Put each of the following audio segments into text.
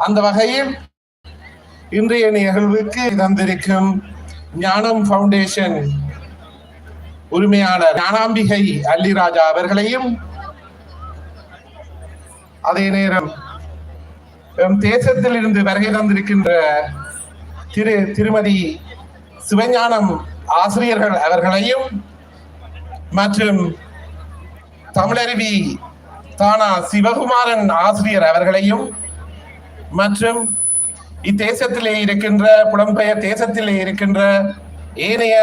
அந்த வகையில் இன்றைய நிகழ்வுக்கு தந்திருக்கும் ஞானம் ஃபவுண்டேஷன் உரிமையாளர் ஞானாம்பிகை அல்லிராஜா அவர்களையும் அதே நேரம் தேசத்தில் இருந்து வருகை தந்திருக்கின்ற திரு திருமதி சிவஞானம் ஆசிரியர்கள் அவர்களையும் மற்றும் தமிழருவி தானா சிவகுமாரன் ஆசிரியர் அவர்களையும் மற்றும் இத்தேசத்திலே இருக்கின்ற புலம்பெயர் தேசத்திலே இருக்கின்ற ஏனைய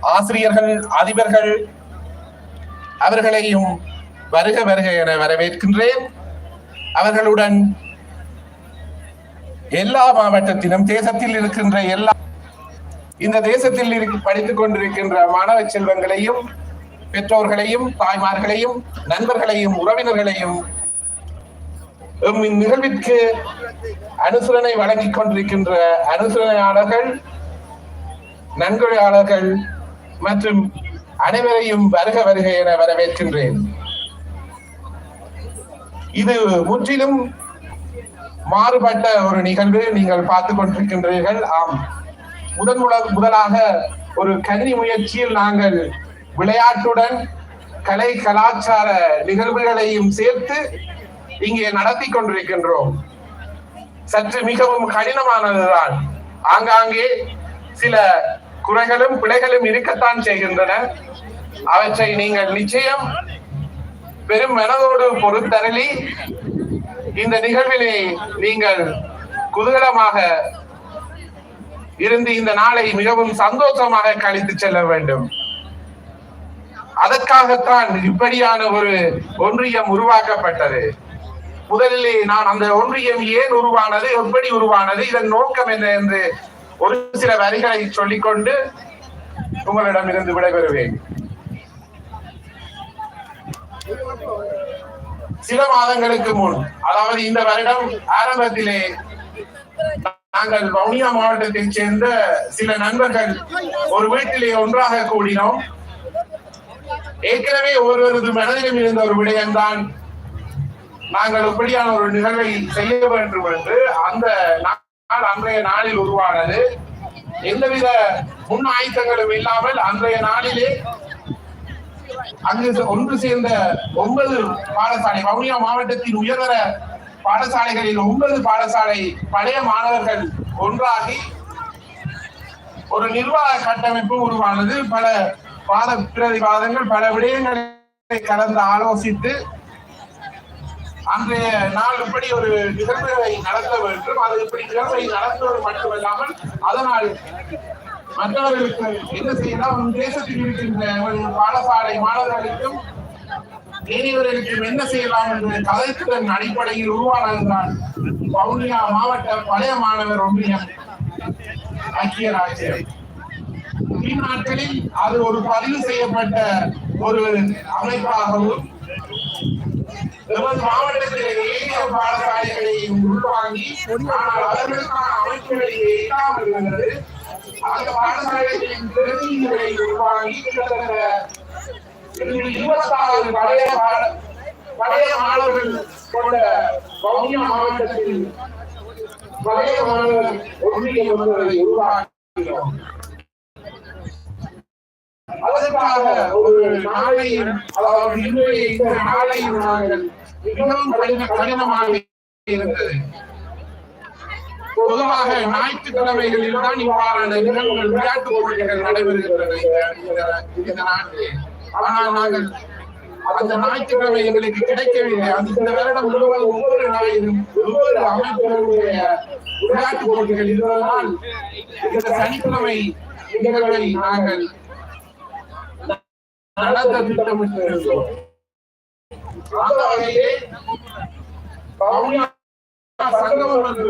ஆசிரியர்கள் அதிபர்கள் அவர்களையும் வருக வருக என வரவேற்கின்றேன். அவர்களுடன் எல்லா மாவட்டத்திலும் தேசத்தில் இருக்கின்ற எல்லா இந்த தேசத்தில் படித்துக் கொண்டிருக்கின்ற மாணவ செல்வங்களையும் பெற்றோர்களையும் தாய்மார்களையும் நண்பர்களையும் உறவினர்களையும் இந்நிகழ்விற்கு அனுசரணை வழங்கிக் கொண்டிருக்கின்ற அனுசரணையாளர்கள் நன்கொடையாளர்கள் மற்றும் அனைவரையும் வருக வருக என வரவேற்கின்றேன். இது முற்றிலும் மாறுபட்ட ஒரு நிகழ்வு நீங்கள் பார்த்துக் கொண்டிருக்கின்றீர்கள். ஆம். முதன் முதலாக ஒரு கல்வி முயற்சியில் நாங்கள் விளையாட்டுடன் கலை கலாச்சார நிகழ்வுகளையும் சேர்த்து இங்கே நடத்தி கொண்டிருக்கின்றோம். சற்று மிகவும் கடினமானதுதான். ஆங்காங்கே சில குறைகளும் பிழைகளும் இருக்கத்தான் செய்கின்றன. அவற்றை நீங்கள் நிச்சயம் பெரும் மனதோடு பொறுத்தருளி இந்த நிகழ்விலே நீங்கள் குதூகலமாக இருந்து இந்த நாளை மிகவும் சந்தோஷமாக கழித்து செல்ல வேண்டும். அதற்காகத்தான் இப்படியான ஒரு ஒன்றியம் உருவாக்கப்பட்டது. முதலிலே நான் அந்த ஒன்றியம் ஏன் உருவானது எப்படி உருவானது இதன் நோக்கம் என்ன என்று ஒரு சில வரிகளை சொல்லிக்கொண்டு உங்களிடமிருந்து விடைபெறுவேன். சில மாதங்களுக்கு முன் அதாவது இந்த வருடம் ஆரம்பத்திலே நாங்கள் வவுனியா மாவட்டத்தைச் சேர்ந்த சில நண்பர்கள் ஒரு வீட்டிலே ஒன்றாக கூடினோம். ஏற்கனவே ஒருவரது மனதிலும் இருந்த ஒரு விடயம்தான் நாங்கள் இப்படியான ஒரு நிகழ்வை செய்ய வேண்டும் என்று அந்த நாள் அன்றைய நாளில் உருவானது. எந்தவித முன் ஆயுத்தங்களும் இல்லாமல் அன்றைய நாளிலே அங்கு ஒன்று சேர்ந்த ஒன்பது பாடசாலை வவுனியா மாவட்டத்தின் உயர்தர பாடசாலைகளில் ஒன்பது பாடசாலை பழைய மாணவர்கள் ஒன்றாகி ஒரு நிர்வாக கட்டமைப்பு உருவானது. பல வாத பிரதிவாதங்கள் பல விடயங்களை கலந்து ஆலோசித்து அன்றைய நாள் இப்படி ஒரு நிகழ்வுகளை நடத்த வேண்டும். அது இப்படி நிகழ்வை நடத்துவது மட்டுமல்லாமல் அதனால் மற்றவர்களுக்கு என்ன செய்யலாம்? நம் தேசத்தில் இருக்கின்ற ஒரு பாடசாலை மாணவர்களுக்கும் ஏனையவர்களுக்கும் என்ன செய்யலாம் என்று கதைத்திறன் அடிப்படையில் உருவானதுதான் வவுனியா மாவட்ட பழைய மாணவர் ஒன்றியம் ஐக்கிய ராஜ்யம். பின்னாட்களில் அது ஒரு பதிவு செய்யப்பட்ட ஒரு அமைப்பாகவும் நமது மாவட்டத்தில் ஏனைய பாடசாலைகளை உள்வாங்கி ஆனால் அவர்களுக்கான அமைப்புகளை இல்லாமல் இருந்தது அந்த பாடசாலைகளின் பிரதிநிதிகளை உள்வாங்கி கிட்டத்தட்ட இருபத்தாறு பழைய பழைய மாணவர்கள் கொண்ட வவுனியா மாவட்டத்தில் பழைய மாணவர் ஒன்றிய ஒன்றை உருவாக்கினோம். அதற்காக ஒரு நாளையும் அதாவது இன்றைய இந்த நாளையும் நாங்கள் மிகவும் கடின கடினமாக இருந்தது. பொதுவாக ஞாயிற்றுக்கிழமைகளில் தான் இவ்வாறான நிகழ்வுகள் விளையாட்டு போட்டிகள் நடைபெறுகின்றன இந்த- நாட்டிலே. ஆனால் நாங்கள் அந்த ஞாயிற்றுக்கிழமை எங்களுக்கு கிடைக்கவில்லை. அந்த இந்த வருடம் முழுவதும் ஒவ்வொரு நாளிலும் ஒவ்வொரு அமைப்புகளுடைய விளையாட்டு போட்டிகள் இருந்ததனால் இந்த சனிக்கிழமை நிகழ்வை நாங்கள் நடத்த திட்டமிட்டிருந்தோம். அந்த வகையிலே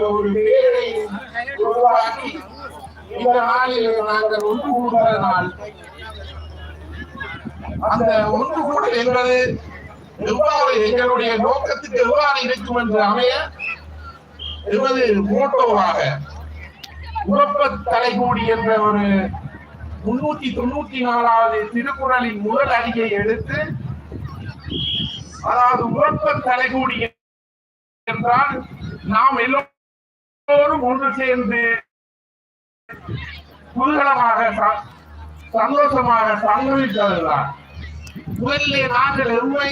ஒரு பேரை உருவாக்கி இந்த நாளில் நாங்கள் ஒன்று கூடுகிற நாள் அந்த ஒன்று கூடல் என்பது எவ்வாறு எங்களுடைய நோக்கத்துக்கு எவ்வாறு இருக்கும் என்று அமைய எமது மோட்டோவாக உறப்ப தலைகூடி என்ற ஒரு முன்னூத்தி தொண்ணூத்தி நாலாவது திருக்குறளின் முதல் அடியை எடுத்து அதாவது உறப்ப தலைகூடி என்றால் நாம் எல்லோரும் ஒன்று சேர்ந்து குதூகலமாக சந்தோஷமாக சங்கமித்ததுதான் முதலிலே நாங்கள் எருமை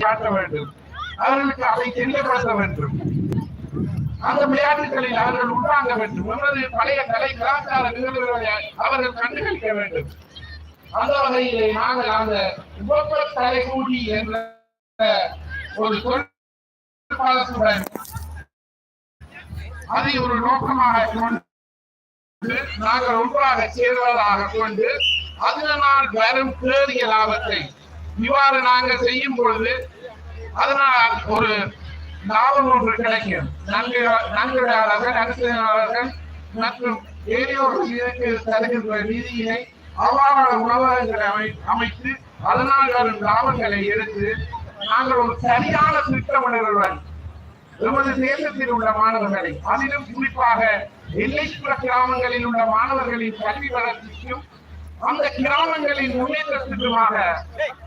காட்ட வேண்டும். அவர்களுக்கு அதை தெரியப்படுத்த வேண்டும். அந்த விளையாட்டுகளில் அவர்கள் உள்வாங்க வேண்டும். நமது பழைய கலை கலாச்சார நிகழ்வுகளை அவர்கள் கண்டுகளிக்க வேண்டும். அந்த வகையிலே நாங்கள் அந்த உபப்ப தலைகூடி என்ற ஒரு தொழிற்பாளத்துடன் அதை ஒரு நோக்கமாக கொண்டு நாங்கள் ஒன்றாக சேர்வதாக கொண்டு அதனால் வரும் பேரிய லாபத்தை இவ்வாறு நாங்கள் செய்யும் பொழுது அதனால் ஒரு லாபம் ஒன்று கிடைக்கும். நன்கு நன்கொடையாளர்கள் அரசியலாளர்கள் மற்றும் ஏரியோர் தருகின்ற நிதியினை அவ்வாறான உணவகங்களை அமை அமைத்து அதனால் வரும் லாபங்களை எடுத்து நாங்கள் ஒரு சரியான திட்டமிடலுடன் எமது தேசத்தில் உள்ள மாணவர்களை அதிலும் குறிப்பாக எல்லைப்புற கிராமங்களில் உள்ள மாணவர்களின் கல்வி வளர்ச்சிக்கும் அந்த கிராமங்களின் முன்னேற்றத்திற்குமாக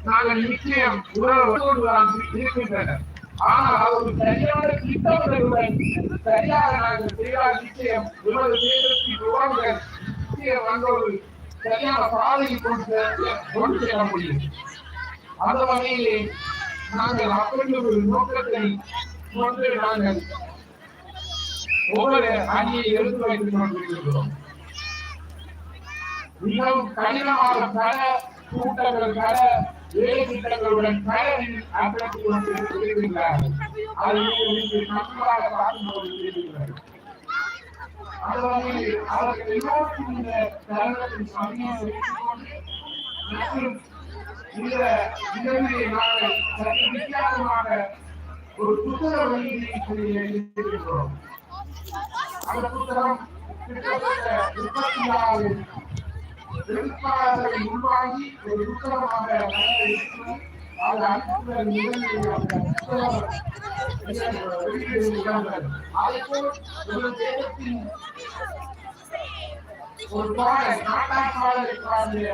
நாங்கள் நிச்சயம் உறவுதான் இருக்கின்றனர். ஆனால் ஒரு சரியான திட்டமிடலுடன் சரியாக நாங்கள் செய்தால் நிச்சயம் எமது தேசத்தின் உறவுகள் நிச்சயம் வந்தோடு சரியான பாதையை கொடுத்து கொண்டு செல்ல முடியும். அந்த வகையிலே நாங்கள் அப்படி ஒரு நோக்கத்தை கொண்டு நாங்கள் ஒவ்வொரு அணியை எடுத்து வைத்துக் கொண்டிருக்கிறோம். மிகவும் கடினமாக பல கூட்டங்கள் பல வேலை திட்டங்களுடன் பல அர்ப்பணித்துக் கொண்டிருக்கிறார்கள். அதை நீங்கள் நன்றாக பார்த்து கொண்டிருக்கிறார்கள் அந்த வகையில் அவர்கள் இந்த தருணத்தின் சமயம் மற்றும் இந்த நிகழ்வை நாங்கள் சற்று வித்தியாசமாக ஒரு புத்தக வெளியீட்டை இருக்கிறோம் அந்த புத்தகம் கிட்டத்தட்ட முப்பத்தி எழுத்தாளர்களை உள்வாங்கி ஒரு புத்தகமாக இருக்கிறோம். அது அடுத்த ஒரு தேசத்தின் ஒரு பாடல் நாட்டாட்சியாளரை ஆகிய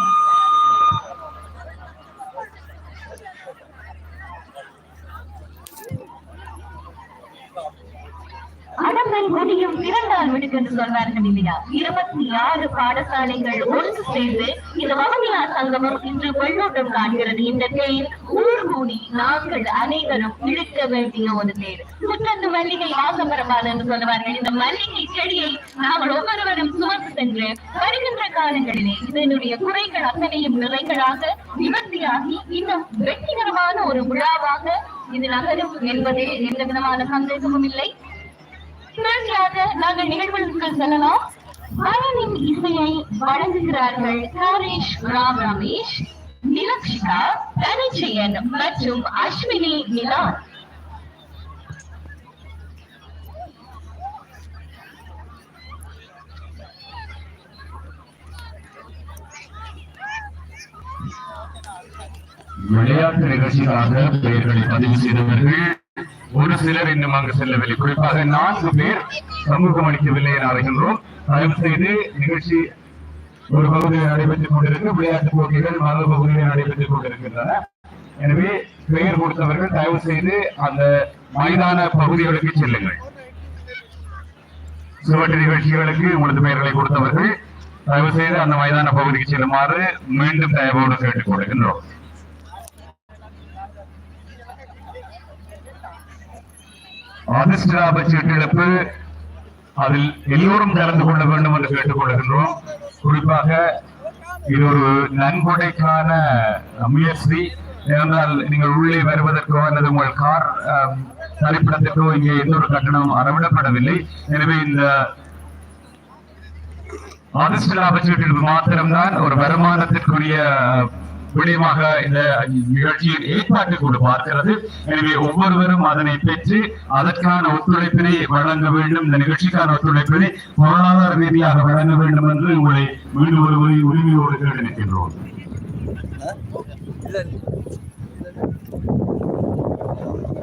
அடம்பல் முடியும் பிறந்தால் விடுக்கு சொல்வார்கள் இல்லையா? இருபத்தி ஆறு பாடசாலைகள் ஒன்று சேர்ந்து இந்த மகனியா சங்கமம் இன்று கொள்ளோட்டம் காண்கிறது. இந்த தேர் ஊர் கூடி நாங்கள் அனைவரும் இழுக்க வேண்டிய ஒரு தேர். முற்றத்து மல்லிகை வாசமரபால் என்று சொல்வார்கள் இந்த மல்லிகை செடியை நாங்கள் ஒவ்வொருவரும் சுமந்து சென்று வருகின்ற காலங்களிலே இதனுடைய குறைகள் அத்தனையும் நிறைகளாக நிவர்த்தியாகி இன்னும் வெற்றிகரமான ஒரு விழாவாக இது நகரும் என்பதே எந்த விதமான சந்தேகமும் இல்லை. இறுதியாக நாங்கள் நிகழ்வுகளுக்கு செல்லலாம். இசையை வழங்குகிறார்கள் ஹரிஷ் ராம் ரமேஷ் நிலக்ஷிகா தனிச்சயன் மற்றும் அஸ்வினி நிலான். விளையாட்டு நிகழ்ச்சிக்காக பெயர்களை பதிவு செய்தவர்கள் ஒரு சிலர் இன்னும் அங்கு செல்லவில்லை. குறிப்பாக நான்கு பேர் சமூகம் அளிக்கவில்லை என அறிகின்றோம். தயவு செய்து நிகழ்ச்சி ஒரு பகுதியில் நடைபெற்றுக் கொண்டிருக்கு. விளையாட்டுப் போட்டிகள் மறு பகுதியில் நடைபெற்றுக் கொண்டிருக்கின்றன. எனவே பெயர் கொடுத்தவர்கள் தயவு செய்து அந்த மைதான பகுதிகளுக்கு செல்லுங்கள். சுவட்டு நிகழ்ச்சிகளுக்கு உங்களது பெயர்களை கொடுத்தவர்கள் தயவு செய்து அந்த மைதான பகுதிக்கு செல்லுமாறு மீண்டும் தயவோடு கேட்டுக் கொள்கின்றோம். அதிர்ஷ்டாப சீட்டிழப்பு அதில் எல்லோரும் கலந்து கொள்ள வேண்டும் என்று கேட்டுக்கொள்கின்றோம் குறிப்பாக இது ஒரு நன்கொடைக்கான முயற்சி. ஏனென்றால் நீங்கள் உள்ளே வருவதற்கோ அல்லது உங்கள் கார் தரிப்பிடத்திற்கோ இங்கே எந்த ஒரு கட்டணம் அறவிடப்படவில்லை. எனவே இந்த அதிர்ஷ்ட லாபச்சீட்டு மாத்திரம்தான் ஒரு வருமானத்திற்குரிய விடயமாக இந்த நிகழ்ச்சியில் ஏற்பாட்டுக்குழு பார்க்கிறது. எனவே ஒவ்வொருவரும் அதனை பெற்று அதற்கான ஒத்துழைப்பினை வழங்க வேண்டும். இந்த நிகழ்ச்சிக்கான ஒத்துழைப்பினை பொருளாதார ரீதியாக வழங்க வேண்டும் என்று உங்களை மீண்டும் ஒரு முறை உரிமையோடு கேட்டு நிற்கின்றோம். Thank you.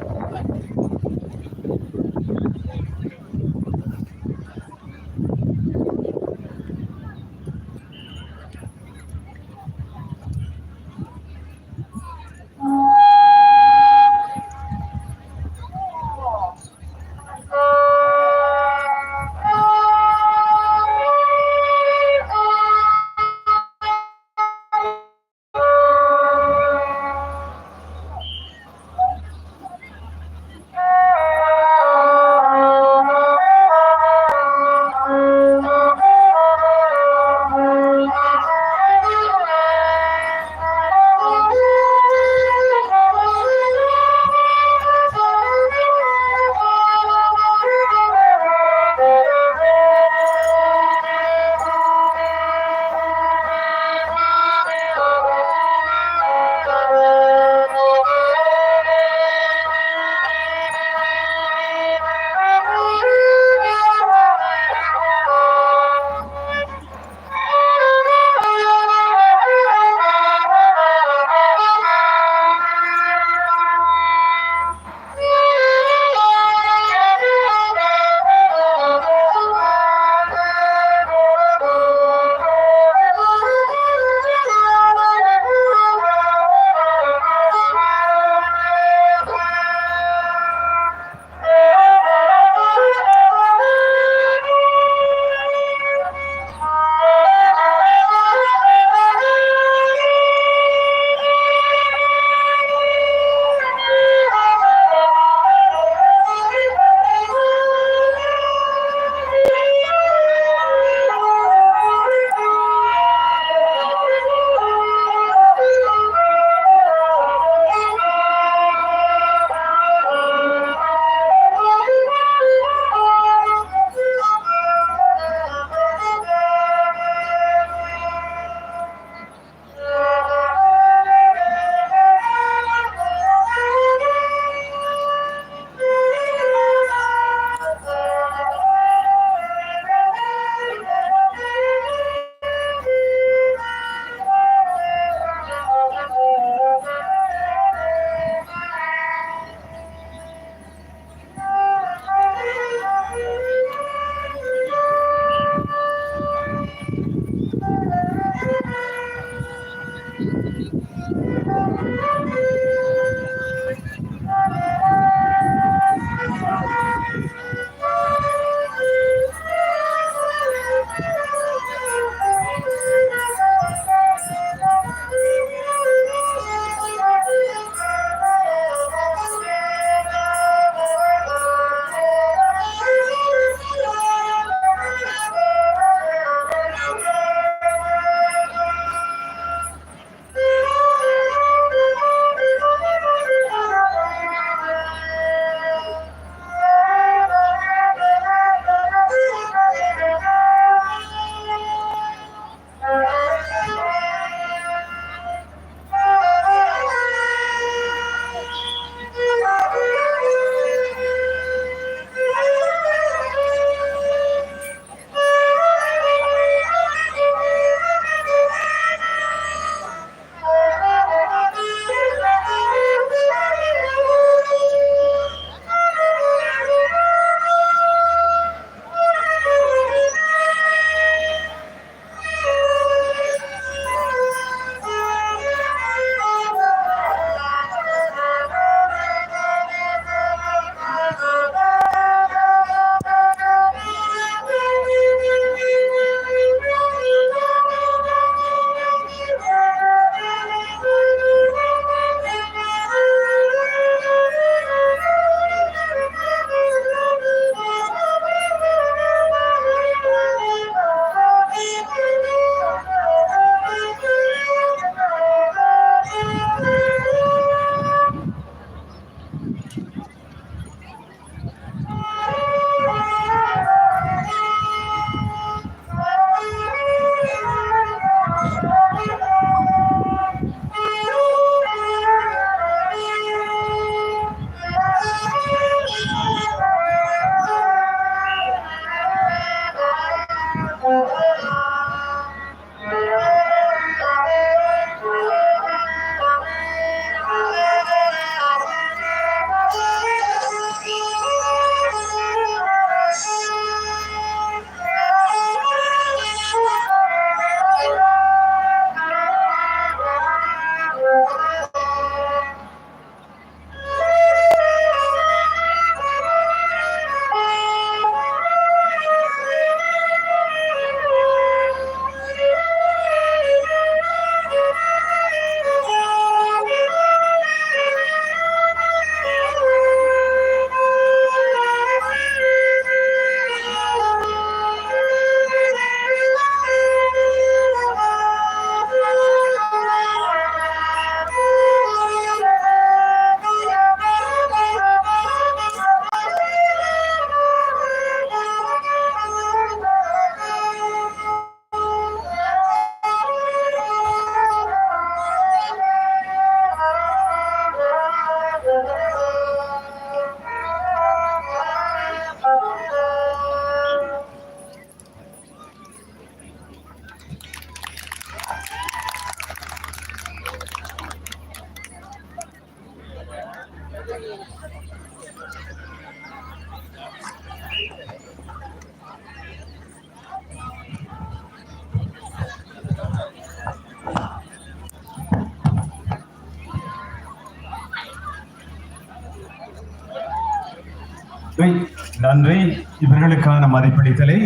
நன்றி. இவர்களுக்கான மதிப்பளித்தலை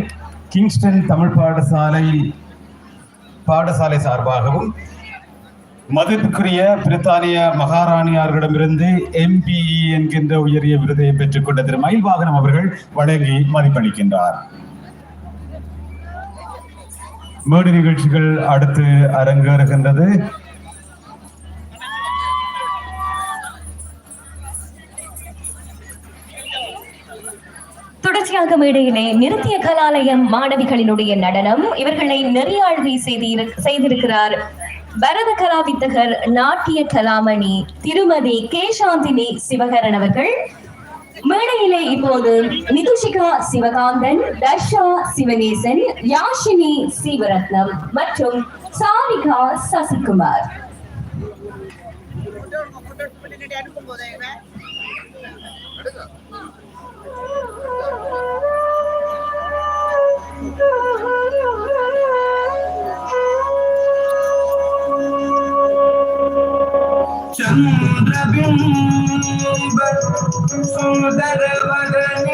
கிங்ஸ்டன் தமிழ் பாடசாலை பாடசாலை சார்பாகவும் மதிப்புக்குரிய பிரித்தானிய மகாராணியார்களிடமிருந்து எம்பிஇ என்கின்ற உயரிய விருதை பெற்றுக்கொண்ட திரு மயில்வாகனம் அவர்கள் வழங்கி மதிப்பளிக்கின்றார். மேடு நிகழ்ச்சிகள் அடுத்து அரங்கேறுகின்றது. தொடர்ச்சியாக மேடையிலே நிறுத்திய கலாலயம் மாணவிகளினுடைய நடனம் இவர்களை நெறியாழ்வை செய்திரு- செய்திருக்கிறார் பரத கலாவித்தகர் நாட்டிய கலாமணி திருமதி கேசாந்தினி சிவகரன் அவர்கள் மேடையிலே இப்போது நிதுஷிகா சிவகாந்தன் தர்ஷா சிவநேசன் யாஷினி சிவரத்னம் மற்றும் சாரிகா சசிகுமார் चंद्रबिंब सुंदर वदनी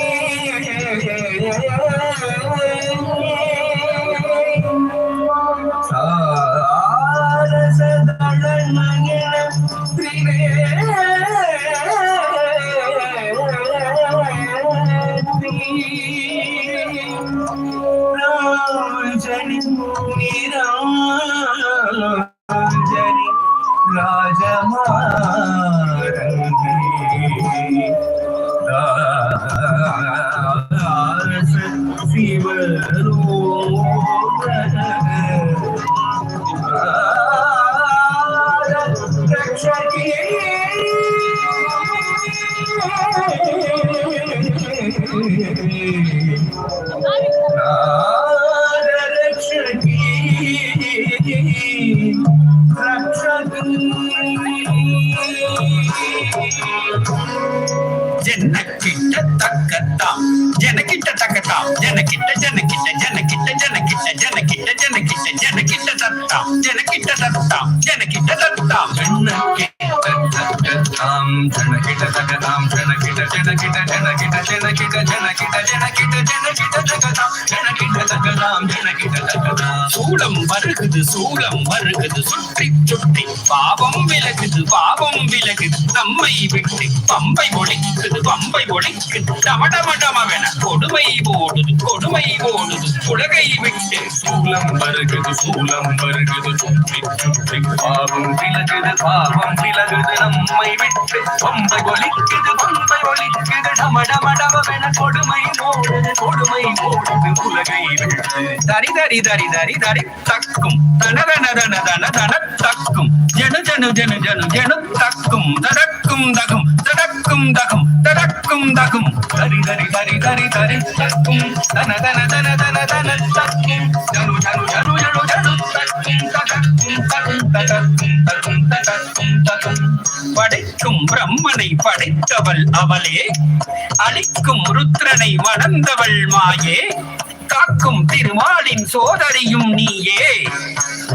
ஜனக்கிட்ட தக்கத்தாம் ஜனக்கிட்ட தக்கத்தாம் ஜனக்கிட்ட ஜனக்கிட்ட ஜனக்கிட்ட ஜனக்கிட்ட ஜனக்கிட்ட ஜனக்கிட்ட ஜனக்கிட்ட தத்தாம் ஜனக்கிட்ட தத்தாம் ஜனக்கிட்ட தத்தாம் தக்கத்தாம் ஜனகிட தகதாம் ஜனகிட జనకిట జనకిట జనకిట జనకిట జనకిట జనకిట జగదాం జనకిట జగదాం జనకిట జగదాం சூளம் வருகுது சூளம் வருகுது. சுற்றி சுற்றி பாவம் விலகுது பாவம் விலகுது. நம்மை விட்டு பம்பை ஒழிக்குது பம்பை ஒழிக்குது. டமடமடமவென கொடுமை ஓடுது கொடுமை ஓடுது. உலகை விட்டு சூளம் வருகுது சூளம் வருகுது. சுற்றி சுற்றி பாவம் விலகுது பாவம் விலகுது. நம்மை விட்டு பம்பை ஒழிக்குது பம்பை ஒழிக்குது. டமடமடமவென கொடுமை ஓடுது கொடுமை ஓடுது. உலகை விட்டு தரி தரி தரி தரி தடி தக்கும். தனதன தன தன தன தக்கும். ஜனு ஜனு ஜனு ஜனு ஜனு தக்கும். தடக்கும் தகும். தடக்கும் தகும். தடக்கும் தகும். தரி தரி தரி தரி தரி. தக்கும். தன தன தன தன தன தக்கும். ஜனு ஜனு ஜனு ஜனு ஜனு தக்கும். தடக்கும் தகும் தடக்கும் தகும் தடக்கும் தகும். படைக்கும் பிரம்மனை படைத்தவள் அவளே. அழிக்கும் ருத்ரனை மணந்தவள் மாயே. காக்கும் திருமாலின் சோதரியும் நீயே.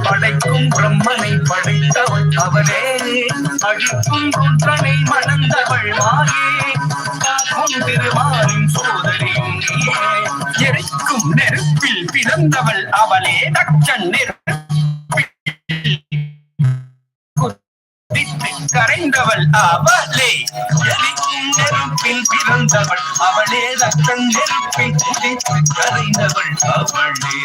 படைக்கும் பிரம்மனை படைத்தவள் அவளே அழிக்கும் குன்றனை மணந்தவள் மாயே. காக்கும் திருமாலின் சோதரியும் நீயே. எரிக்கும் நெருப்பில் பிறந்தவள் அவளே. தச்சன் நெருப்பில் குதித்து கரைந்தவள் அவளே எரிக்கும் நெருப்பில் பிறந்தவள் அவளே தக்கன் நெருப்பில் குதித்து கரைந்தவள் அவளே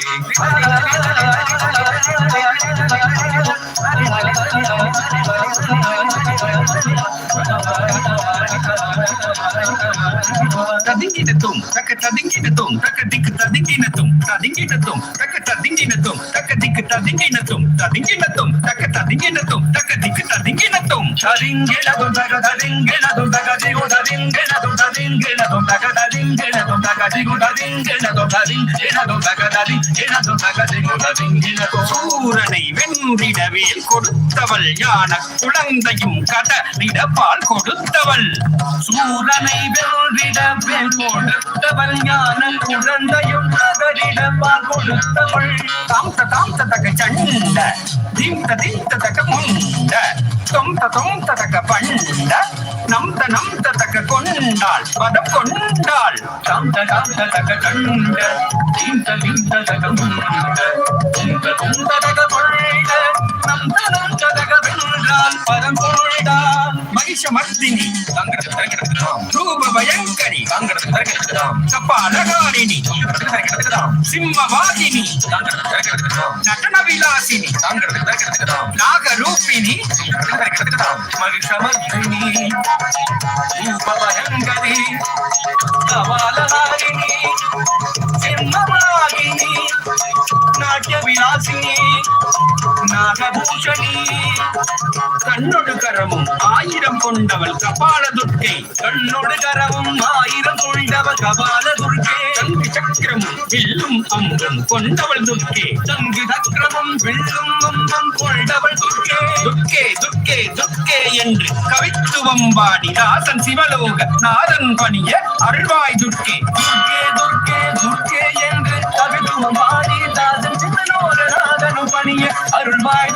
ததிங்கினத்தும் தக்க ததிங்கினத்தும் தக்க திக்கு ததிங்கினத்தும் ததிங்கினத்தும் தக்க ததிங்கினத்தும் தக்க திக்கு ததிங்கினத்தும் ததிங்கினத்தும் தக்க ததிங்கினத்தும் தக்க திக்கு ததிங்கினத்தும் தரிங்கிணதும் தரிங்கிணதும் தக திகு தரிங்கிணதும் தரிங்கிணதும் தக தரிங்கிணதும் தரிங்கிணதும் தரிங்கிணதும் தக தரிங்கிணதும் தரிங்கிணதும் சூரனை வென்றிடவேல் கொடுத்தவள் யான குழந்தையும் கதறிட பால் கொடுத்தவள். சூரனை வென்றிடவேல் கொடுத்தவள் யான குழந்தையும் கதறிட பால் கொடுத்தவள். தாம் தாம் தக சண்ட. தீம் திம் தக முண்ட தொம் தொம் தக பண்ட நம் த நம் த கொண்டாள் பத கொண்டாள் தாம் த தாம் கண்ட தக முண்ட தக கொண்ட நம் த நம் த தக வென்றால் பதம் கொண்டாள் மகிஷ மர்த்தினி தங்கடத்து தரகிடத்துதாம் ரூப பயங்கரி தங்கடத்து தரகிடத்துதாம் கப்பாலகாரிணி தங்கடத்து தரகிடத்துதாம் சிம்மவாகினி தங்கடத்து தரகிடத்துதாம் நடன விலாசினி தங்கடத்து தரகிடத்துதாம் நாகரூபிணி தங்கடத்து தரகிடத்துதாம் மகிஷ மர்த்தினி ரூப பயங்கரி கபாலகாரிணி சிம்மவாகினி நாட்டிய விலாசினி நாகபூஷணி. கண்ணொடு கரமும் ஆயிரம் கொண்டவள் கபால துர்க்கை கண்ணொடு கரமும் ஆயிரம் கொண்டவள் கபால துர்க்கை தங்கு சக்கரமும் வில்லும் அம்பும் கொண்டவள் துர்க்கே. தங்கு சக்கரமும் வில்லும் அம்பம் கொண்டவள் துர்க்கே. துர்க்கே துர்க்கே துர்க்கே என்று கவித்துவம் பாடி தாசன் சிவலோக நாதன் பணிய அருள்வாய் துர்க்கே. துர்க்கே துர்க்கே. அருள்வாய்.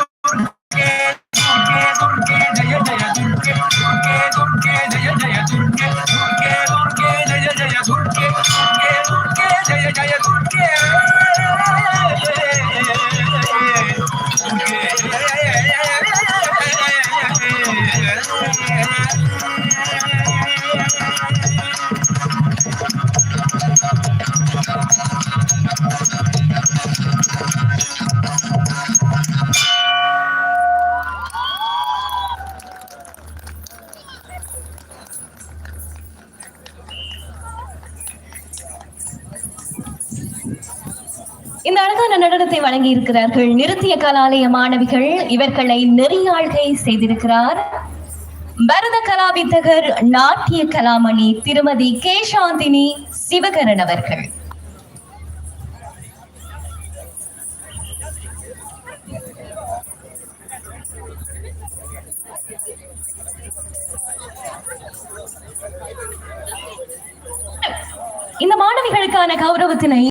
வழங்கி இருக்கிறார்கள் நிறுத்திய கலாலய மாணவிகள் இவர்களை நெறியாழ்கை செய்திருக்கிறார். பரத கலாவித்தகர் நாட்டிய கலாமணி திருமதி கே சாந்தினி சிவகரன் அவர்கள்.